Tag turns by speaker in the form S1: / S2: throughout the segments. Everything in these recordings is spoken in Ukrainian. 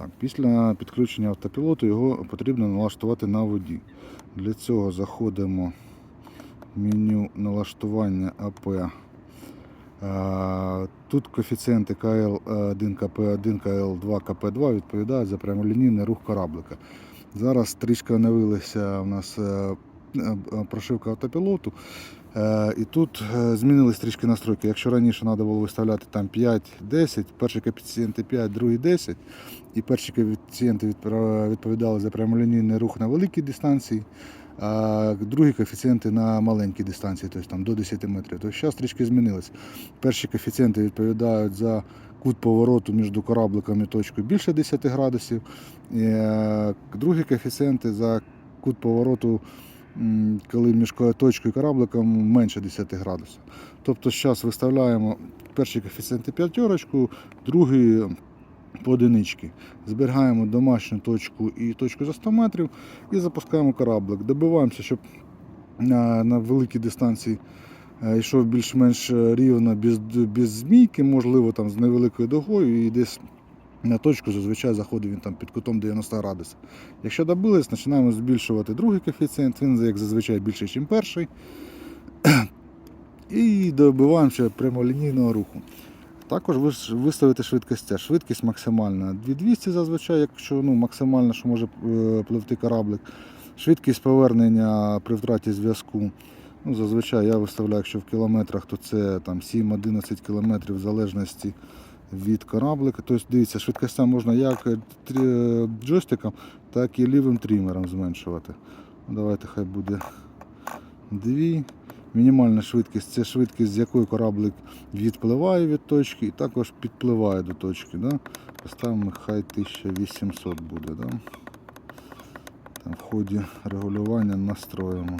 S1: Так, після підключення автопілоту його потрібно налаштувати на воді. Для цього заходимо в меню налаштування АП. Е, Тут коефіцієнти КЛ1, КП1, КЛ2, КП2 відповідають за прямолінійний рух кораблика. Зараз трішки оновилася у нас е, е, прошивка автопілоту. Е, І тут е, змінились трішки настройки. Якщо раніше треба було виставляти там 5-10, перші коефіцієнти 5, другий 10, і перші коефіцієнти відповідали за прямолінійний рух на великій дистанції, а другі коефіцієнти на маленькій дистанції, тобто там до 10 метрів. Тобто зараз трішки змінилось. Перші коефіцієнти відповідають за кут повороту між корабликом і точкою більше 10 градусів. Е, другі коефіцієнти за кут повороту, коли між точкою і корабликом менше 10 градусів. Тобто зараз виставляємо перші коефіцієнти п'ятерочку, другі по одинички. Зберігаємо домашню точку і точку за 100 метрів і запускаємо кораблик. Добиваємося, щоб на, на великій дистанції е, йшов більш-менш рівно, без, без змійки, можливо, там з невеликою дугою і десь на точку зазвичай заходить він там під кутом 90 градусів. Якщо добились, починаємо збільшувати другий коефіцієнт, він як зазвичай більший, ніж перший. І добиваємося прямолінійного руху. Також виставити швидкість. Швидкість максимальна 2200 зазвичай, якщо ну, максимально, що може е, пливти кораблик. Швидкість повернення при втраті зв'язку. Ну, зазвичай я виставляю, якщо в кілометрах, то це там 7-11 кілометрів в залежності від кораблика. Тобто, дивіться, швидкостя можна як е, джойстиком, так і лівим трімером зменшувати. Давайте хай буде 2. Мінімальна швидкість це швидкість, з якої кораблик відпливає від точки і також підпливає до точки. Да? Поставимо хай 1800 буде. Да? Там в ході регулювання настроїмо.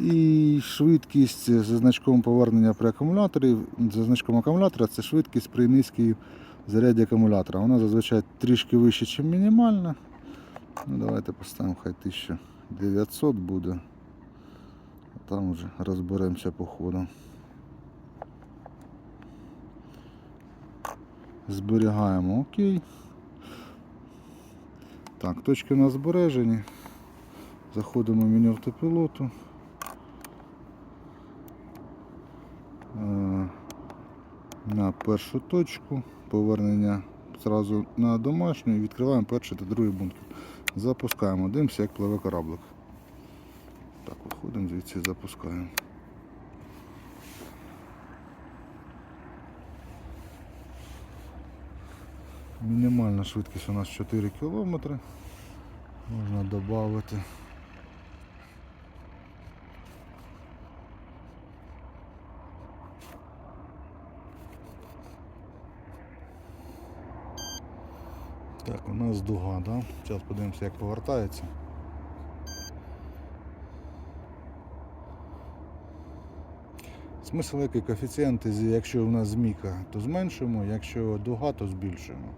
S1: І швидкість за значком повернення при акумуляторі. За значком акумулятора це швидкість при низькій заряді акумулятора. Вона зазвичай трішки вища, ніж мінімальна. Ну, давайте поставимо хай 1900 буде. Там вже розберемося по ходу. Зберігаємо окей. Так, точки у нас збережені. Заходимо в меню автопілоту. На першу точку. Повернення зразу на домашню і відкриваємо перший та другий бункер. Запускаємо, дивимося, як пливе кораблик. Так, виходимо звідси запускаємо. Мінімальна швидкість у нас 4 км. Можна додати. Нас дуга, да? Зараз подивимося, як повертається. Смисл який коефіцієнти, якщо у нас змійка, то зменшуємо, якщо дуга, то збільшуємо.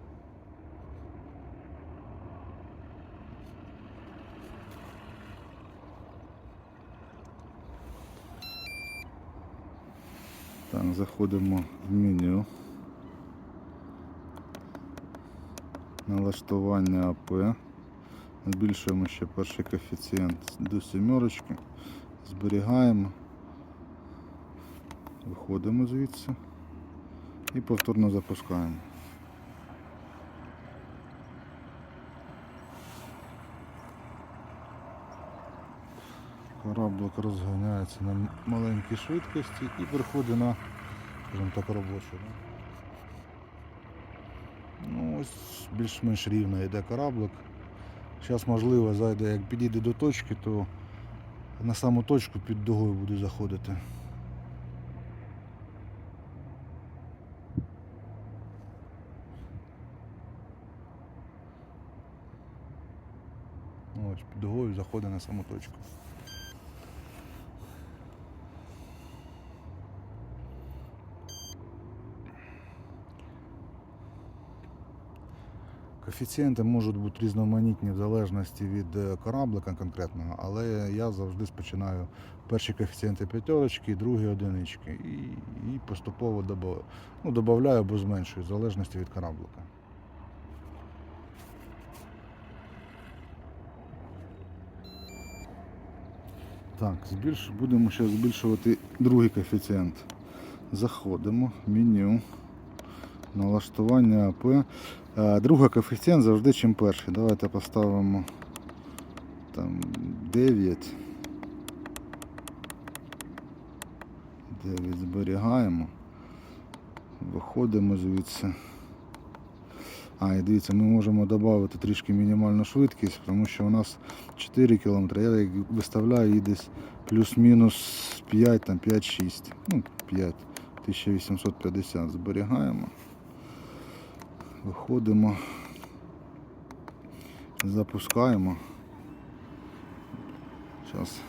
S1: Так, заходимо в меню. Налаштування АП. Збільшуємо ще перший коефіцієнт до сімерочки. Зберігаємо. Виходимо звідси і повторно запускаємо. Кораблик розганяється на маленькій швидкості і переходить на, скажімо так, робочу. Ось більш-менш рівно йде кораблик. Зараз можливо зайде, як підійде до точки, то на саму точку під дугою буде заходити. Ось під дугою заходить на саму точку. Коефіцієнти можуть бути різноманітні в залежності від е, кораблика конкретного, але я завжди спочинаю перші коефіцієнти п'ятерочки, другі одинички і, і поступово добав, ну, додаю або зменшую в залежності від кораблика. Так, збільш... будемо ще збільшувати другий коефіцієнт. Заходимо, меню, налаштування АП. Другий коефіцієнт завжди чим перший. Давайте поставимо там 9. 9 зберігаємо. Виходимо звідси. А, і дивіться, ми можемо додати трішки мінімальну швидкість, тому що у нас 4 км, я виставляю її десь плюс-мінус 5, там 5-6. Ну, 5. 1850 зберігаємо. Виходимо. Запускаємо. Зараз.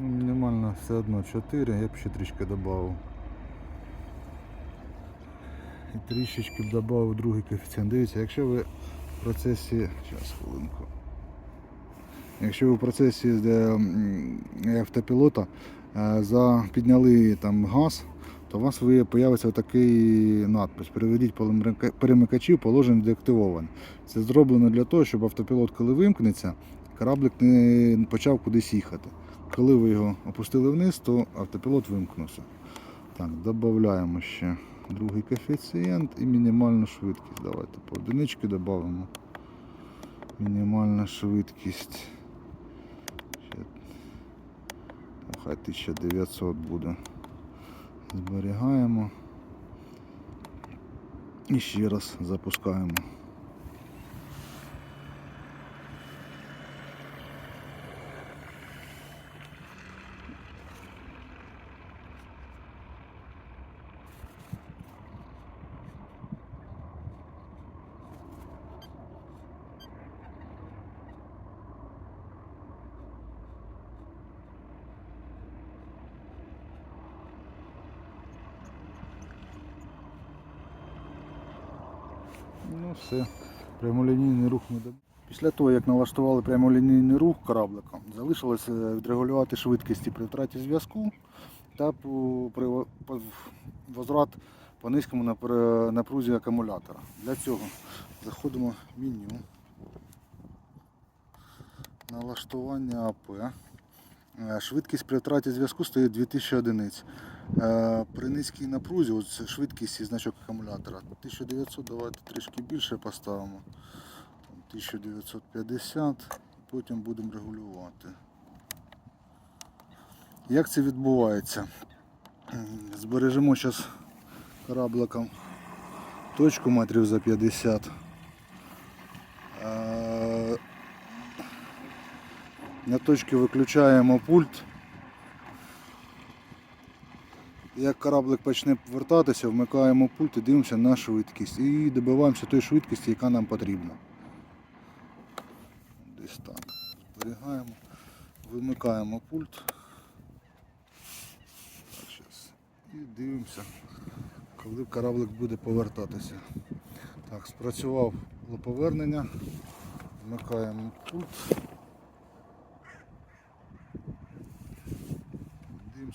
S1: Ну, Мінімально все одно 4, я б ще трішки додав. І трішечки б додав другий коефіцієнт. Дивіться, якщо ви в процесі. Зараз хвилинку. Якщо ви в процесі де, автопілота е, за, підняли там газ, то у вас ви- появиться такий надпис. Переведіть перемикачів положення деактивований. Це зроблено для того, щоб автопілот, коли вимкнеться, кораблик не почав кудись їхати. Коли ви його опустили вниз, то автопілот вимкнувся. Так, додаємо ще другий коефіцієнт і мінімальну швидкість. Давайте по одинички додамо. Мінімальна швидкість. Ну, Хай 1900 буде. Зберігаємо. І ще раз запускаємо. Ну все, прямолінійний рух ми доб- Після того, як налаштували прямолінійний рух кораблика, залишилося відрегулювати швидкості при втраті зв'язку та при возврат по низькому напрузі акумулятора. Для цього заходимо в меню, налаштування АП. Е, Швидкість при втраті зв'язку стоїть 2000 одиниць. Е, При низькій напрузі, ось швидкість і значок акумулятора 1900, давайте трішки більше поставимо. Там 1950, потім будемо регулювати. Як це відбувається? Збережемо зараз корабликом точку метрів за 50. На точці виключаємо пульт. Як кораблик почне повертатися, вмикаємо пульт і дивимося на швидкість. І добиваємося тої швидкості, яка нам потрібна. Десь так. Зберігаємо. Вимикаємо пульт. І дивимося, коли кораблик буде повертатися. Так, спрацював повернення. Вмикаємо пульт.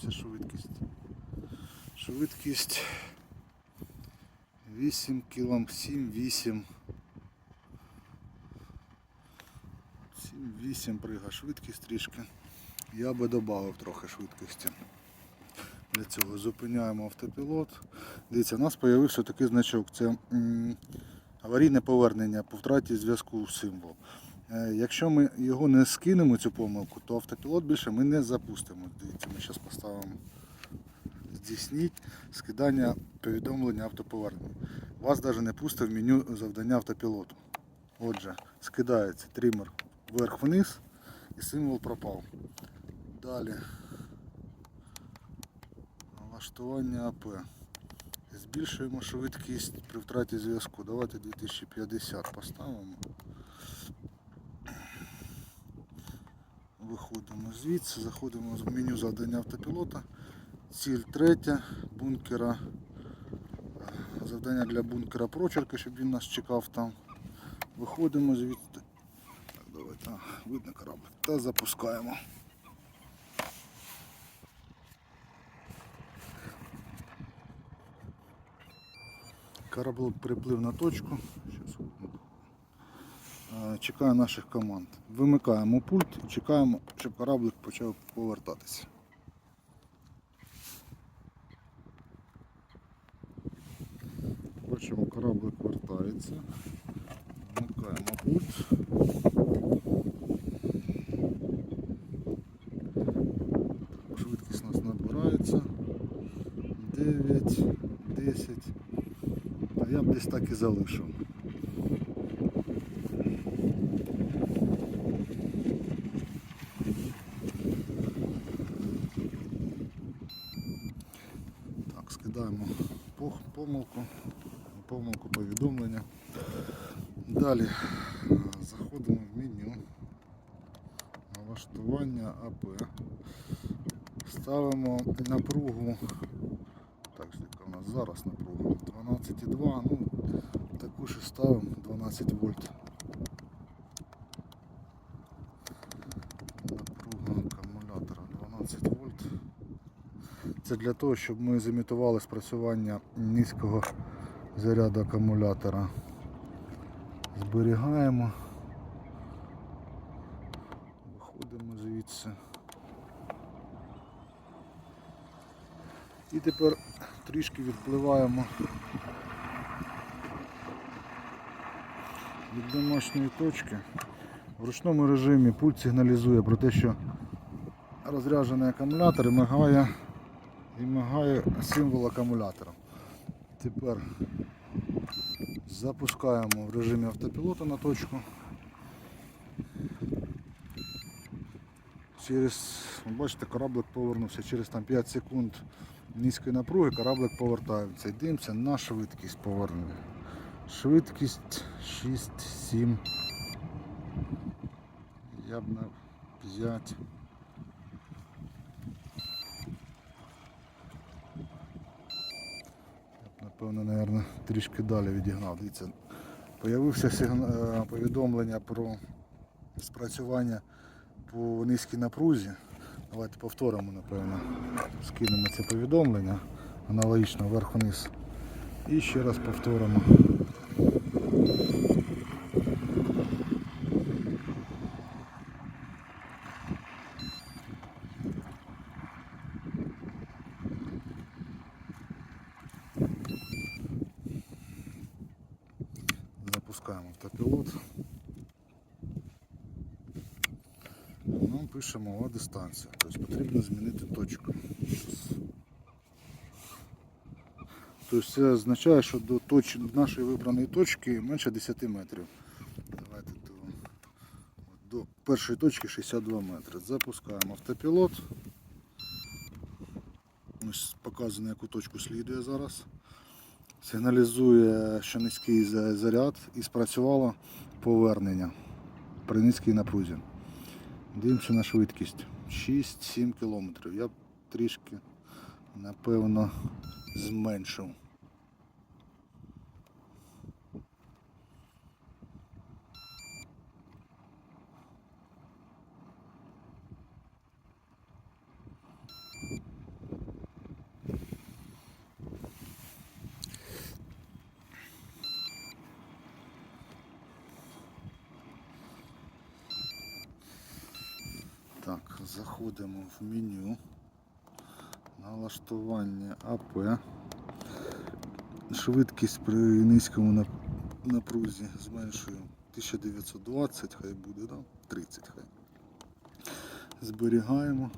S1: Дивимося швидкість. Швидкість 8 км, 7, 8. 7, 8 прига швидкість трішки. Я би додав трохи швидкості. Для цього зупиняємо автопілот. Дивіться, у нас з'явився такий значок. Це аварійне повернення по втраті зв'язку символ. Е, Якщо ми його не скинемо, цю помилку, то автопілот більше ми не запустимо. Дивіться, ми зараз поставимо здійсніть скидання повідомлення автоповернення. Вас навіть не пустив в меню завдання автопілоту. Отже, скидається тример вверх-вниз і символ пропав. Далі. Налаштування АП. Збільшуємо швидкість при втраті зв'язку. Давайте 2050 поставимо. Виходимо звідси, заходимо в меню завдання автопілота. Ціль третя, бункера. Завдання для бункера прочерки, щоб він нас чекав там. Виходимо звідти. Так, давайте, видно кораблик. Та запускаємо. Кораблик приплив на точку. Щас Е, Чекаю наших команд. Вимикаємо пульт і чекаємо, щоб кораблик почав повертатися. Бачимо, кораблик вертається. Вмикаємо пульт. Швидкість у нас набирається. 9, 10. Я б десь так і залишив. Пох- помилку, помилку повідомлення. Далі е, заходимо в меню. Налаштування АП. Ставимо напругу. Так, у нас зараз напруга? 12,2. Ну, таку ж ставимо 12 вольт. Напруга акумулятора 12 вольт. Це для того, щоб ми зімітували спрацювання низького заряду акумулятора. Зберігаємо. Виходимо звідси. І тепер трішки відпливаємо від домашньої точки. В ручному режимі пульт сигналізує про те, що розряджений акумулятор і мигає, мигає символ акумулятора. Тепер запускаємо в режимі автопілота на точку. Через, бачите, кораблик повернувся через там 5 секунд низької напруги, кораблик повертається. І дивимося на швидкість повернення. Швидкість 6-7. Я б на 5. Напевно, наверное, трішки далі відігнав. Дивіться, появився сигна- е, повідомлення про спрацювання по низькій напрузі. Давайте повторимо, напевно. Скинемо це повідомлення аналогічно вверх-вниз. І ще раз повторимо. Запускаємо автопілот. Нам пише мова дистанція, тобто потрібно змінити точку. Тобто це означає, що до точ... нашої вибраної точки менше 10 метрів. Давайте до, до першої точки 62 метри. Запускаємо автопілот. Ось показано, яку точку слідує зараз. Сигналізує, що низький заряд і спрацювало повернення при низькій напрузі. Дивимося на швидкість. 6-7 км. Я трішки, напевно, зменшив. Так, заходимо в меню. Налаштування АП. Швидкість при низькому напрузі зменшую 1920, хай буде, да? 30 хай. Зберігаємо,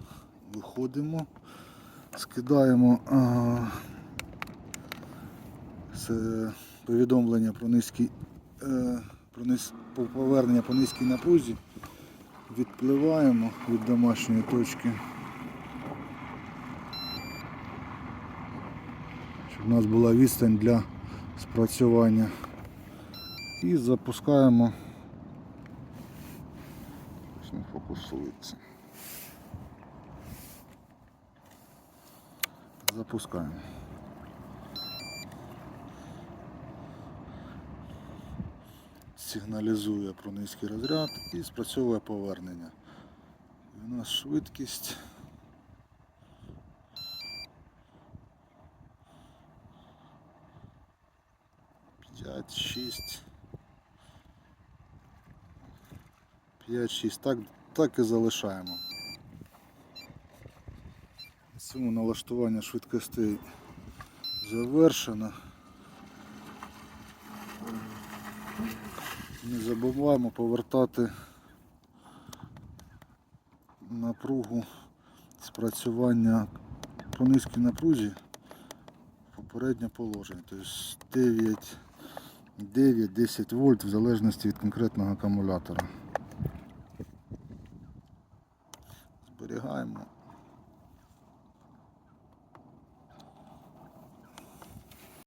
S1: виходимо, скидаємо а, це повідомлення про низький е, про низ, повернення по низькій напрузі відпливаємо від домашньої точки. Щоб у нас була відстань для спрацювання. І запускаємо. Не фокусується. Запускаємо. Сигналізує про низький розряд і спрацьовує повернення. І у нас швидкість. П'ять, шість. П'ять, шість. Так, так і залишаємо. Цьому налаштування швидкостей завершено. Не забуваємо повертати напругу спрацювання по низькій напрузі попереднє положення. Тобто 9, 9-10 вольт в залежності від конкретного акумулятора. Зберігаємо